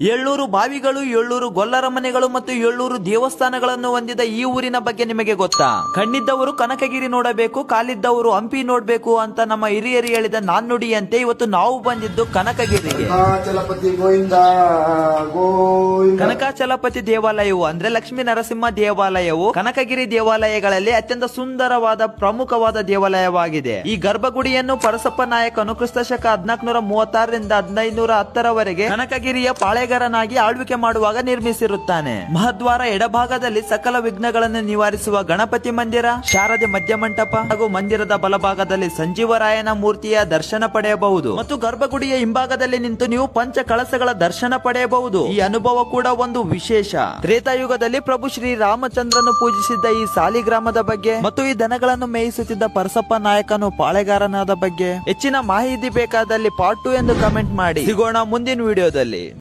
ಏಳ್ನೂರು ಬಾವಿಗಳು ಏಳ್ನೂರು ಗೊಲ್ಲರ ಮನೆಗಳು ಮತ್ತು ಏಳ್ನೂರು ದೇವಸ್ಥಾನಗಳನ್ನು ಹೊಂದಿದ ಈ ಊರಿನ ಬಗ್ಗೆ ನಿಮಗೆ ಗೊತ್ತಾ? ಕಣ್ಣಿದ್ದವರು ಕನಕಗಿರಿ ನೋಡಬೇಕು ಕಾಲಿದ್ದವರು ಹಂಪಿ ನೋಡಬೇಕು ಅಂತ ನಮ್ಮ ಹಿರಿಯರು ಹೇಳಿದ ನಾಣ್ಣುಡಿಯಂತೆ ಇವತ್ತು ನಾವು ಬಂದಿದ್ದು ಕನಕಗಿರಿಗೆ. ಚಲಪತಿ ದೇವಾಲಯವು ಅಂದ್ರೆ ಲಕ್ಷ್ಮೀ ನರಸಿಂಹ ದೇವಾಲಯವು ಕನಕಗಿರಿ ದೇವಾಲಯಗಳಲ್ಲಿ ಅತ್ಯಂತ ಸುಂದರವಾದ ಪ್ರಮುಖವಾದ ದೇವಾಲಯವಾಗಿದೆ. ಈ ಗರ್ಭಗುಡಿಯನ್ನು ಪರಸಪ್ಪ ನಾಯಕನು ಕ್ರಿಸ್ತ ಶಕ ಹದಿನಾಲ್ಕನೂರ ಮೂವತ್ತಾರರಿಂದ ಹದಿನೈದುನೂರ ಹತ್ತರವರೆಗೆ ಕನಕಗಿರಿಯ ಪಾಳೆಗರನಾಗಿ ಆಳ್ವಿಕೆ ಮಾಡುವಾಗ ನಿರ್ಮಿಸಿರುತ್ತಾನೆ. ಮಹದ್ವಾರ ಎಡಭಾಗದಲ್ಲಿ ಸಕಲ ವಿಘ್ನಗಳನ್ನು ನಿವಾರಿಸುವ ಗಣಪತಿ ಮಂದಿರ, ಶಾರದೆ ಮಧ್ಯ ಮಂಟಪ ಹಾಗೂ ಮಂದಿರದ ಬಲಭಾಗದಲ್ಲಿ ಸಂಜೀವರಾಯನ ಮೂರ್ತಿಯ ದರ್ಶನ ಪಡೆಯಬಹುದು. ಮತ್ತು ಗರ್ಭಗುಡಿಯ ಹಿಂಭಾಗದಲ್ಲಿ ನಿಂತು ನೀವು ಪಂಚ ಕಳಸಗಳ ದರ್ಶನ ಪಡೆಯಬಹುದು. ಈ ಅನುಭವ ಕೂಡ ಒಂದು ವಿಶೇಷ. ತ್ರೇತಾಯುಗದಲ್ಲಿ ಪ್ರಭು ಶ್ರೀ ರಾಮಚಂದ್ರನು ಪೂಜಿಸಿದ್ದ ಈ ಸಾಲಿಗ್ರಾಮದ ಬಗ್ಗೆ ಮತ್ತು ಈ ದನಗಳನ್ನು ಮೇಯಿಸುತ್ತಿದ್ದ ಪರಸಪ್ಪ ನಾಯಕನು ಪಾಳೆಗಾರನಾದ ಬಗ್ಗೆ ಹೆಚ್ಚಿನ ಮಾಹಿತಿ ಬೇಕಾದಲ್ಲಿ ಪಾರ್ಟ್ ಟು ಎಂದು ಕಮೆಂಟ್ ಮಾಡಿ. ಸಿಗೋಣ ಮುಂದಿನ ವಿಡಿಯೋದಲ್ಲಿ